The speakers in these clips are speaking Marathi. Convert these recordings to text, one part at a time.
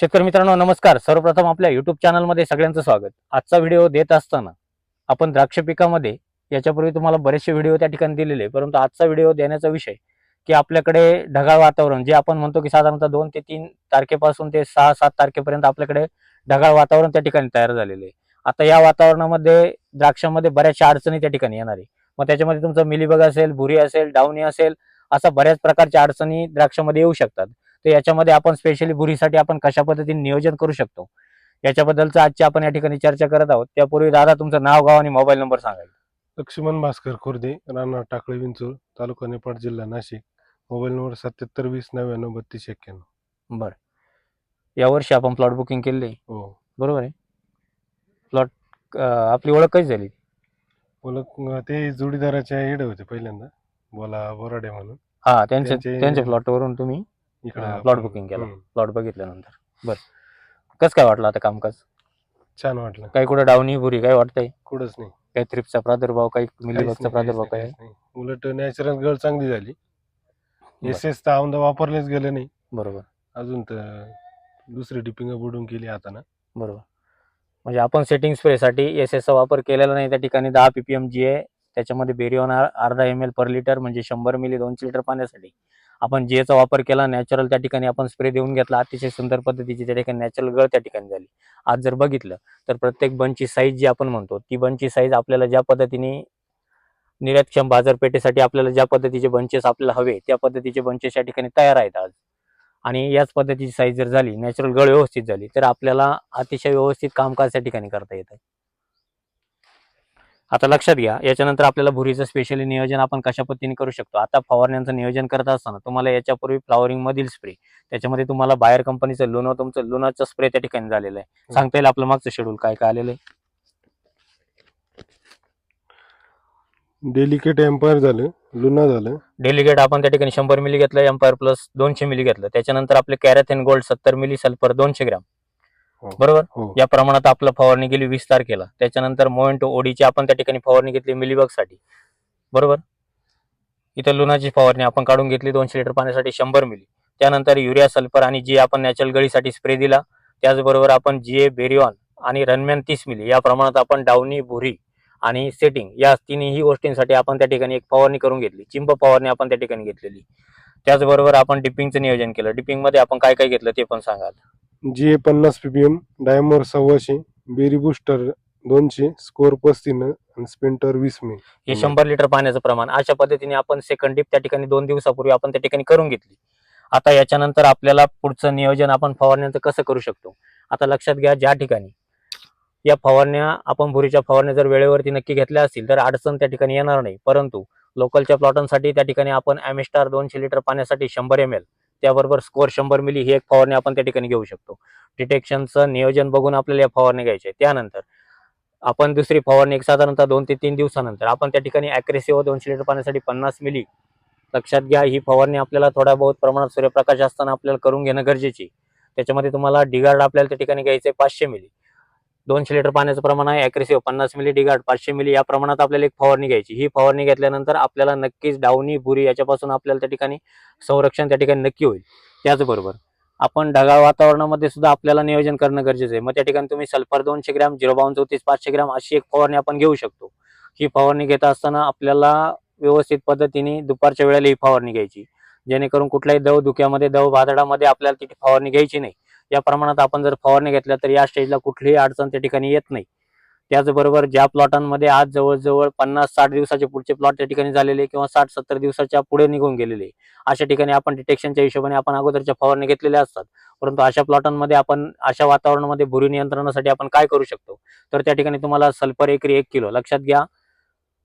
शेतकरी मित्रांनो नमस्कार. सर्वप्रथम आपल्या युट्यूब चॅनलमध्ये सगळ्यांचं स्वागत. आजचा व्हिडिओ देत असताना आपण द्राक्ष पिकामध्ये याच्यापूर्वी तुम्हाला बरेचसे व्हिडिओ त्या ठिकाणी दिलेले परंतु आजचा व्हिडिओ देण्याचा विषय की आपल्याकडे ढगाळ वातावरण जे आपण म्हणतो की साधारणतः दोन ते तीन तारखेपासून ते सहा सात तारखेपर्यंत आपल्याकडे ढगाळ वातावरण त्या ठिकाणी तयार झालेले आता या वातावरणामध्ये द्राक्षामध्ये बऱ्याचशा अडचणी त्या ठिकाणी येणार आहे. मग त्याच्यामध्ये तुमचं मिलीबग असेल भुरी असेल डावणी असेल असा बऱ्याच प्रकारच्या अडचणी द्राक्षामध्ये येऊ शकतात. तर याच्यामध्ये आपण स्पेशली बुरीसाठी आपण कशा पद्धतीने नियोजन करू शकतो? याच्याबद्दलचं आजची आपण या ठिकाणी चर्चा करत आहोत. त्यापूर्वी दादा तुमचं नाव गाव आणि मोबाईल नंबर सांगायचं लक्ष्मण भास्कर खुर्दे राणा टाकळे विंचूर तालुका नेपाळ जिल्हा नाशिक. मोबाईल नंबर सत्याहत्तर वीस नव्याण्णव बत्तीस एक्क्याण्णव. बरं. यावर्षी आपण प्लॉट बुकिंग आहे. हो. बरोबर आहे. प्लॉट आपली ओळख कशी झाली? बोला ते जोडीदाराच्या येडे होते पहिल्यांदा. बोला बोराडे म्हणून. हा त्यांच्या त्यांचे- त्यांच्या प्लॉटवरून तुम्ही इकडे plot booking केलं. हम्म, प्लॉट बघितल्यानंतर. बरं. कसं काय वाटलं आता कामकाज? छान वाटलं. काही कुठं डावणी बुरी काय वाटतंय? कुठंच नाही. काही थ्रिप्सचा प्रादुर्भाव काही काहीच मिलीबगचा नाही, प्रादुर्भाव काय? नाही, काहीच नाही. उलट नॅचरल गळ चांगली झाली. बरं. एस एस तर औंदा वापरलेच गेले नाही. बरोबर. अजून तर दुसरी डिपिंग बुडून केली आता ना. बरोबर. म्हणजे आपण सेटिंग स्प्रेसाठी एस एसचा वापर केलेला नाही. त्या ठिकाणी दहा पीपीएम जी आहे त्याच्यामध्ये बेरिओन अर्धा एम एल पर लिटर म्हणजे शंभर मिली दोनशे लिटर पाण्यासाठी. आपण जेचा वापर केला नॅचरल त्या ठिकाणी आपण स्प्रे देऊन घेतला अतिशय सुंदर पद्धतीची त्या ठिकाणी नॅचरल गळ त्या ठिकाणी झाली. आज जर बघितलं तर प्रत्येक बंचची साईज जी आपण म्हणतो ती बंचची साईज आपल्याला ज्या पद्धतीने निर्यातक्षम बाजारपेठेसाठी आपल्याला ज्या पद्धतीचे बंचेस आपल्याला हवे त्या पद्धतीचे बंचेस या ठिकाणी तयार आहेत आज. आणि याच पद्धतीची साईज जर झाली नॅचरल गळ व्यवस्थित झाली तर आपल्याला अतिशय व्यवस्थित कामकाज त्या ठिकाणी करता येतं आता लक्षात घ्या याच्यानंतर आपल्याला भुरीचं स्पेशली नियोजन आपण कशा पद्धतीने करू शकतो? आता फवारण्यांचं नियोजन करत असताना तुम्हाला याच्यापूर्वी फ्लॉवरिंग मधील स्प्रे त्याच्यामध्ये तुम्हाला बाहेर कंपनीचं लुनो तुमचं लुनाचं स्प्रे त्या ठिकाणी झालेलं आहे. सांगता येईल आपलं मागचं शेड्यूल काय काय आलेलं आहे? डेलिकेट एम्पायर झालं लुना झालं. डेलिगेट आपण त्या ठिकाणी शंभर मिली घेतलं एम्पायर प्लस दोनशे मिली घेतलं. त्याच्यानंतर आपले कॅरेथेन गोल्ड सत्तर मिली सल्फर दोनशे ग्रॅम. हो. बरोबर? हो. या प्रमाणात आपलं फवारणी गेली वीस तारखेला. त्याच्यानंतर मोएंटो ओडीची आपण त्या ठिकाणी फवारणी घेतली मिलीबगसाठी बरोबर? इथं लुनाची फवारणी आपण काढून घेतली दोनशे लिटर पाण्यासाठी शंभर मिली. त्यानंतर युरिया सल्फर आणि जी आपण नॅचरल गळीसाठी स्प्रे दिला. त्याचबरोबर आपण जी ए बेरिऑन आणि रनमॅन तीस मिली या प्रमाणात आपण डावणी भुरी आणि सेटिंग या तिन्ही गोष्टींसाठी आपण त्या ठिकाणी एक फवारणी करून घेतली. चिंब फवारणी आपण त्या ठिकाणी घेतलेली. त्याचबरोबर आपण डिपिंगचं नियोजन केलं. डिपिंगमध्ये आपण काय काय घेतलं ते पण सांगाल. जी ए पन्नास पीपीएम डायमर सव्वाशे बेरी बुस्टर दोनशे स्कोर पस्तीन आणि स्पेंटर वीस मी. हे शंभर लिटर पाण्याचं प्रमाण. अशा पद्धतीने आपण सेकंड डीप त्या ठिकाणी दोन दिवसापूर्वी आपण त्या ठिकाणी करून घेतली. आता याच्यानंतर आपल्याला पुढचं नियोजन आपण फवारण्याचं कसं करू शकतो? आता लक्षात घ्या ज्या ठिकाणी या फवारण्या आपण भुरीच्या फवारण्या जर वेळेवरती नक्की घेतल्या असतील तर अडचण त्या ठिकाणी येणार नाही. परंतु लोकलच्या प्लॉटांसाठी त्या ठिकाणी आपण ॲमेस्टार दोनशे लिटर पाण्यासाठी शंभर एम एल त्याबरोबर स्कोर शंभर मिली ही एक फवारणी आपण त्या ठिकाणी घेऊ शकतो. डिटेक्शनचं नियोजन बघून आपल्याला या फवारणी घ्यायचे त्यानंतर आपण दुसरी फवारणी एक साधारणतः दोन ते तीन दिवसानंतर आपण त्या ठिकाणी अॅक्रेसिव्ह दोनशे लिटर पाण्यासाठी पन्नास मिली लक्षात घ्या. ही फवारणी आपल्याला थोड्या बहुत प्रमाणात सूर्यप्रकाश असताना आपल्याला करून घेणं गरजेची. त्याच्यामध्ये तुम्हाला डिगार्ड आपल्याला त्या ठिकाणी घ्यायचं आहे पाचशे मिली. दोनशे लिटर पाण्याचं प्रमाण आहे अॅक्रेसिव्ह पन्नास मिली डिगाट पाचशे मिली या प्रमाणात आपल्याला एक फवारणी घ्यायची. ही फवारणी घेतल्यानंतर आपल्याला नक्कीच डावणी बुरी याच्यापासून आपल्याला त्या ठिकाणी संरक्षण त्या ठिकाणी नक्की होईल. त्याचबरोबर आपण ढगाळ वातावरणामध्ये सुद्धा आपल्याला नियोजन करणं गरजेचं आहे. मग त्या ठिकाणी तुम्ही सल्फर दोनशे ग्रॅम झिरो बावन चौतीस पाचशे ग्रॅम अशी एक फवारणी आपण घेऊ शकतो. ही फवारणी घेत असताना आपल्याला व्यवस्थित पद्धतीने दुपारच्या वेळेला ही फवारणी घ्यायची. जेणेकरून कुठल्याही दव धुक्यामध्ये दव भादडामध्ये आपल्याला तिथे फवारणी घ्यायची नाही. या प्रमाणात आपण जर फवारणी घेतल्या तर या स्टेजला कुठलीही अडचण त्या ठिकाणी येत नाही. त्याचबरोबर ज्या प्लॉटांमध्ये आज जवळजवळ पन्नास साठ दिवसाचे पुढचे प्लॉट त्या ठिकाणी झालेले किंवा साठ सत्तर दिवसाच्या पुढे निघून गेलेले अशा ठिकाणी आपण डिटेक्शनच्या हिशोबाने आपण अगोदरच्या फवारणी घेतलेल्या असतात. परंतु अशा प्लॉटांमध्ये आपण अशा वातावरणामध्ये भुरी नियंत्रणासाठी आपण काय करू शकतो? तर त्या ठिकाणी तुम्हाला सल्फर एकरी एक किलो लक्षात घ्या.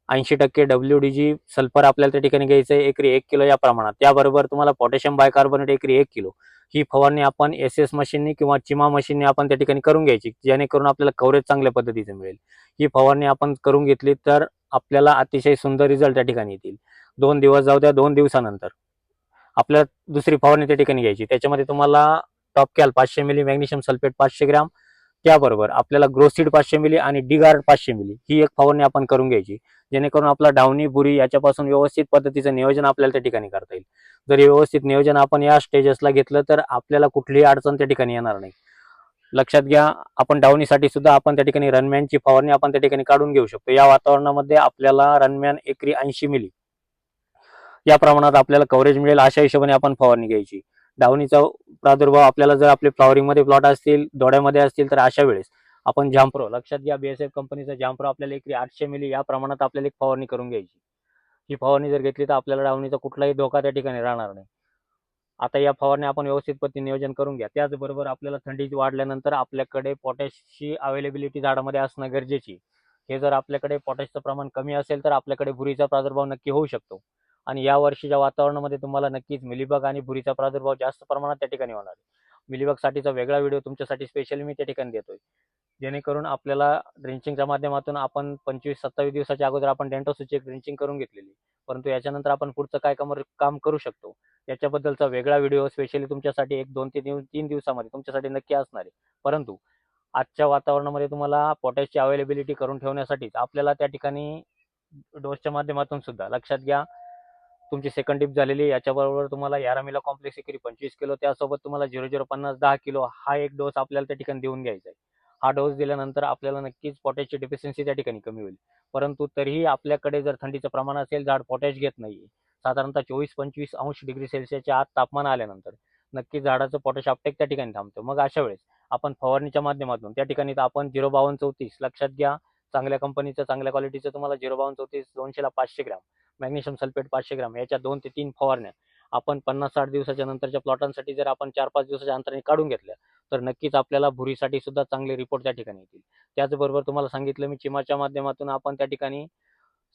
ऐंशी टक्के डब्ल्यू डी जी सल्फर आपल्याला त्या ठिकाणी घ्यायचं आहे एकरी एक किलो या प्रमाणात. त्याबरोबर तुम्हाला पोटॅशियम बायकार्बोनेट एकरी एक किलो. ही फवारणी आपण एस एस मशीननी किंवा चिमा मशीनने आपण त्या ठिकाणी करून घ्यायची जेणेकरून आपल्याला कव्हरेज चांगल्या पद्धतीचं मिळेल. ही फवारणी आपण करून घेतली तर आपल्याला अतिशय सुंदर रिझल्ट त्या ठिकाणी येतील. दोन दिवस जाऊ द्या दोन दिवसानंतर. आपल्याला दुसरी फवारणी त्या ठिकाणी घ्यायची. त्याच्यामध्ये तुम्हाला टॉप कॅल पाचशे मिली मॅग्नेशियम सल्फेट पाचशे ग्रॅम त्याबरोबर आपल्याला ग्रोसिड पाचशे मिली आणि डिगार्ड पाचशे मिली ही एक फवारणी आपण करून घ्यायची जेणेकरून आपला डावणी बुरी याच्यापासून व्यवस्थित पद्धतीचं नियोजन आपल्याला त्या ठिकाणी करता येईल. जर व्यवस्थित नियोजन आपण या स्टेजेसला घेतलं तर आपल्याला कुठलीही अडचण त्या ठिकाणी येणार नाही. लक्षात घ्या आपण डावणीसाठी सुद्धा आपण त्या ठिकाणी रनमॅनची फवारणी आपण त्या ठिकाणी काढून घेऊ शकतो. या वातावरणामध्ये आपल्याला रनमॅन एकरी ऐंशी मिली. या प्रमाणात आपल्याला कव्हरेज मिळेल अशा हिशोबाने आपण फवारणी घ्यायची. डावणीचा प्रादुर्भाव आपल्याला जर आपले फ्लॉवरिंगमध्ये प्लॉट असतील डोळ्यामध्ये असतील तर अशा वेळेस आपण जांप्रो लक्षात घ्या बीएसएफ कंपनीचा जांप्रो आपल्याला एक आठशे मिली या प्रमाणात आपल्याला एक फवारणी करून घ्यायची. ही फवारणी जर घेतली तर आपल्याला डावणीचा कुठलाही धोका त्या ठिकाणी राहणार नाही. आता या फवारणी आपण व्यवस्थित पद्धतीने नियोजन करून घ्या. त्याचबरोबर आपल्याला थंडी वाढल्यानंतर आपल्याकडे पोटॅशची अवेलेबिलिटी झाडामध्ये असणं गरजेची. हे जर आपल्याकडे पोटॅशचं प्रमाण कमी असेल तर आपल्याकडे भुरीचा प्रादुर्भाव नक्की होऊ शकतो. आणि या वर्षीच्या वातावरणामध्ये तुम्हाला नक्कीच मिलीबग आणि भुरीचा प्रादुर्भाव जास्त प्रमाणात त्या ठिकाणी होणार आहे. मिलीबगसाठीचा वेगळा व्हिडिओ तुमच्यासाठी स्पेशली मी त्या ठिकाणी देतोय. जेणेकरून आपल्याला ड्रिंचिंगच्या माध्यमातून आपण पंचवीस सत्तावीस दिवसाच्या अगोदर आपण डेंटोसची ड्रिंचिंग करून घेतलेली. परंतु याच्यानंतर आपण पुढचं काय कमर काम करू शकतो? याच्याबद्दलचा वेगळा व्हिडिओ स्पेशली तुमच्यासाठी एक दोन ते दिव तीन दिवसामध्ये तुमच्यासाठी नक्की असणार आहे. परंतु आजच्या वातावरणामध्ये तुम्हाला पोटॅशची अवेलेबिलिटी करून ठेवण्यासाठीच आपल्याला त्या ठिकाणी डोसच्या माध्यमातून सुद्धा लक्षात घ्या. तुमची सेकंड डिप झालेली आहे. याच्याबरोबर तुम्हाला यारामिला कॉम्प्लेक्स एकरी पंचवीस किलो. त्यासोबत तुम्हाला झिरो झिरो पन्नास दहा किलो. हा एक डोस आपल्याला त्या ठिकाणी देऊन घ्यायचा आहे. हा डोस दिल्यानंतर आपल्याला नक्कीच पोटॅशची डिफिशियन्सी त्या ठिकाणी कमी होईल. परंतु तरीही आपल्याकडे जर थंडीचं प्रमाण असेल झाड पोटॅश घेत नाही साधारणतः चोवीस पंचवीस अंश डिग्री सेल्सिअसच्या आत तापमान आल्यानंतर नक्की झाडाचं पोटॅश अपटेक त्या ठिकाणी थांबतो. मग अशा वेळेस आपण फवारणीच्या माध्यमातून त्या ठिकाणी तर आपण झिरो बावन्न चौतीस. लक्षात घ्या चांगल्या कंपनीचं चांगल्या क्वालिटीचं तुम्हाला झिरो बावन्न चौतीस दोनशेला पाचशे ग्रॅम. मॅग्नेशियम सल्फेट पाचशे ग्राम याच्या दोन ते तीन फवारण्या. आपण पन्नास साठ दिवसाच्या नंतरच्या प्लॉटांसाठी जर आपण चार पाच दिवसाच्या अंतराने काढून घेतल्या तर नक्कीच आपल्याला भुरीसाठी सुद्धा चांगले रिपोर्ट त्या ठिकाणी येतील. त्याचबरोबर तुम्हाला सांगितलं मी चिमाच्या माध्यमातून आपण त्या ठिकाणी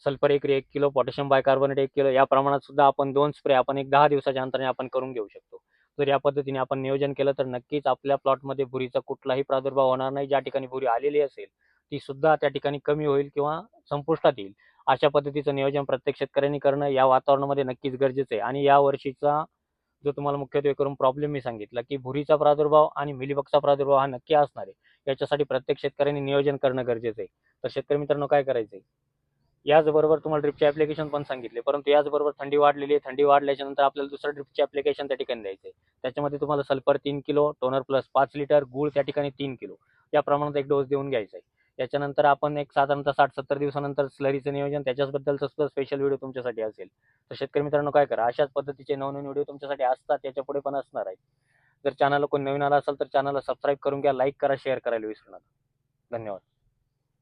सल्फर एकरी एक किलो पोटॅशियम बायकार्बोनेट एक किलो या प्रमाणात सुद्धा आपण दोन स्प्रे आपण एक दहा दिवसाच्या अंतराने आपण करून घेऊ शकतो. जर या पद्धतीने आपण नियोजन केलं तर नक्कीच आपल्या प्लॉटमध्ये भुरीचा कुठलाही प्रादुर्भाव होणार नाही. ज्या ठिकाणी भुरी आलेली असेल ती सुद्धा त्या ठिकाणी कमी होईल किंवा संपुष्टात येईल. अशा पद्धतीचं नियोजन प्रत्येक शेतकऱ्यांनी करणं या वातावरणामध्ये नक्कीच गरजेचं आहे. आणि या वर्षीचा जो तुम्हाला मुख्यत्वे करून प्रॉब्लेम मी सांगितला की भुरीचा प्रादुर्भाव आणि मिलीबगचा प्रादुर्भाव हा नक्की असणार आहे. याच्यासाठी प्रत्येक शेतकऱ्यांनी नियोजन करणं गरजेचं आहे. तर शेतकरी मित्रांनो काय करायचं आहे याचबरोबर तुम्हाला ड्रिपचे ॲप्लिकेशन पण सांगितले परंतु याचबरोबर थंडी वाढलेली आहे. थंडी वाढल्याच्या नंतर आपल्याला दुसरं ड्रिपचे ॲप्लिकेशन त्या ठिकाणी द्यायचं आहे. त्याच्यामध्ये तुम्हाला सल्फर तीन किलो टोनर प्लस पाच लिटर गुळ त्या ठिकाणी तीन किलो. या प्रमाणात एक डोस देऊन घ्यायचा आहे. त्याच्यानंतर आपण एक साधारणतः साठ सत्तर दिवसानंतर स्लरीचं नियोजन त्याच्याचबद्दल सुद्धा स्पेशल व्हिडिओ तुमच्यासाठी असेल. तर शेतकरी मित्रांनो काय करा अशाच पद्धतीचे नवनवीन व्हिडिओ तुमच्यासाठी असतात त्याच्या पुढे पण असणार आहेत. जर चॅनलला कोण नवीन आला असेल तर चॅनलला सबस्क्राईब करून घ्या लाईक करा शेअर करायला विसरू नका. धन्यवाद.